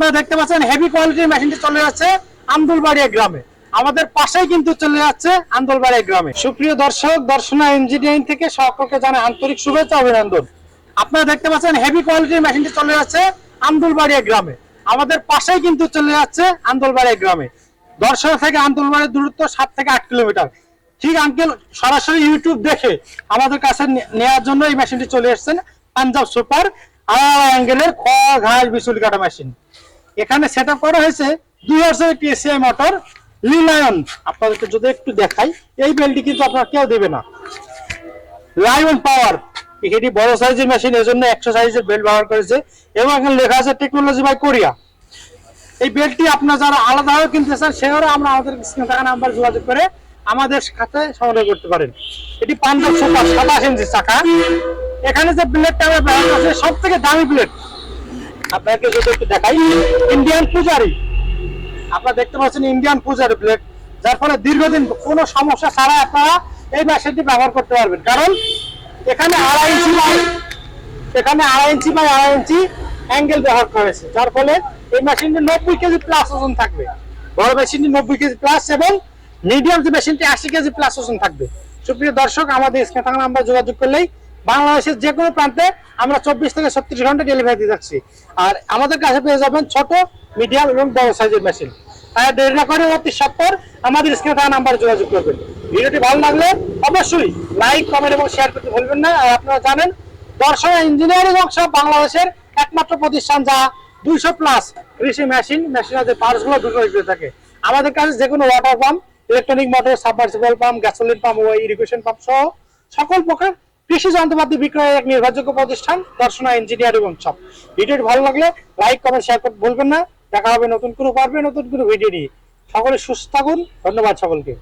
আপনারা দেখতে পাচ্ছেন হেভি কোয়ালিটির মেশিনটি চলে যাচ্ছে আন্দুলবাড়িয়া গ্রামে। আমাদের পাশেই কিন্তু চলে যাচ্ছে আন্দুলবাড়িয়া গ্রামে। সুপ্রিয় দর্শক, দর্শনা ইঞ্জিনিয়ারিং থেকে সকলকে জানাই আন্তরিক শুভেচ্ছা অভিনন্দন। আপনারা দেখতে পাচ্ছেন হেভি কোয়ালিটির মেশিনটি চলে যাচ্ছে আন্দুলবাড়িয়া গ্রামে। আমাদের পাশেই কিন্তু চলে যাচ্ছে আন্দুলবাড়িয়া গ্রামে। দর্শনা থেকে আন্দুলবাড়ির দূরত্ব সাত থেকে আট কিলোমিটার। ঠিক আঙ্কেল সরাসরি ইউটিউব দেখে আমাদের কাছে নেওয়ার জন্য এই মেশিনটি চলে এসেছেন পাঞ্জাব সুপার আর অ্যাঙ্গেলের খ ঘাস বিচুল কাটা মেশিন এখানে সেট করা হয়েছে দুই বছর একটি মোটর লিলায়ন আপনাদেরকে যদি একটু দেখাই, এই বেলটি কিন্তু আপনার কেউ দেবে না। লাইন পাওয়ার এটি বড় সাইজের মেশিন এর জন্য একশো সাইজের বেল্ট ব্যবহার করেছে। এবং এখানে লেখা আছে টেকনোলজি বাই কোরিয়া এই বেল্টটি আপনার যারা আলাদাভাবে কিনতে চান, সেভাবে আমরা আমাদের স্ক্রিনে থাকা নাম্বার যোগাযোগ করে আমাদের সাথে সংগ্রহ করতে পারেন। এটি পাঞ্জাব সুপার সাতাশ ইঞ্চি চাকা। এখানে যে ব্লেডটা আমরা ব্যবহার করছি সব থেকে দামি ব্লেড আপনাকে যদি একটু দেখাই ইন্ডিয়ান পূজারি। আপনারা দেখতে পাচ্ছেন ইন্ডিয়ান পূজারি প্লেট যার ফলে দীর্ঘদিন কোনো সমস্যা ছাড়া আপনারা এই মেশিনটি ব্যবহার করতে পারবেন। কারণ এখানে আড়াই ইঞ্চি বাই, এখানে আড়াই ইঞ্চি বাই আড়াই ইঞ্চি অ্যাঙ্গেল ব্যবহার করা হয়েছে, যার ফলে এই মেশিনটি নব্বই কেজি প্লাস ওজন থাকবে। বড় মেশিনটি নব্বই কেজি প্লাস এবং মিডিয়াম যে মেশিনটি আশি কেজি প্লাস ওজন থাকবে। সুপ্রিয় দর্শক, আমাদের স্ক্রিনে থাকা নাম্বার যোগাযোগ করলেই বাংলাদেশের যে কোনো প্রান্তে আমরা চব্বিশ থেকে ছত্রিশ ঘণ্টা ডেলিভারি দিয়ে যাচ্ছি। আর আমাদের কাছে পেয়ে যাবেন ছোট মিডিয়াম এবং বড় সাইজের মেশিন তাই দেরি না করে অতি সত্তর আমাদের স্ক্রিনে থাকা নাম্বারে যোগাযোগ করবেন। ভিডিওটি ভালো লাগলে অবশ্যই লাইক কমেন্ট এবং শেয়ার করতে ভুলবেন না। আর আপনারা জানেন দর্শন ইঞ্জিনিয়ারিং ওয়ার্কশপ বাংলাদেশের একমাত্র প্রতিষ্ঠান যা দুইশো প্লাস কৃষি মেশিন মেশিনের যে পার্টসগুলো বিক্রয় থাকে। আমাদের কাছে যে কোনো water pump electronic motor submersible pump gasoline pump irrigation pump সহ সকল প্রকার কৃষি যন্ত্রপাতি বিক্রয়ের এক নির্ভরযোগ্য প্রতিষ্ঠান, দর্শনা ইঞ্জিনিয়ারিং সব ভিডিওটি ভালো লাগলে লাইক কমেন্ট শেয়ার করতে ভুলবেন না। দেখা হবে নতুন কোনো পারবে, নতুন কোনো ভিডিও নিয়ে। সকলে সুস্থ থাকুন। ধন্যবাদ সকলকে।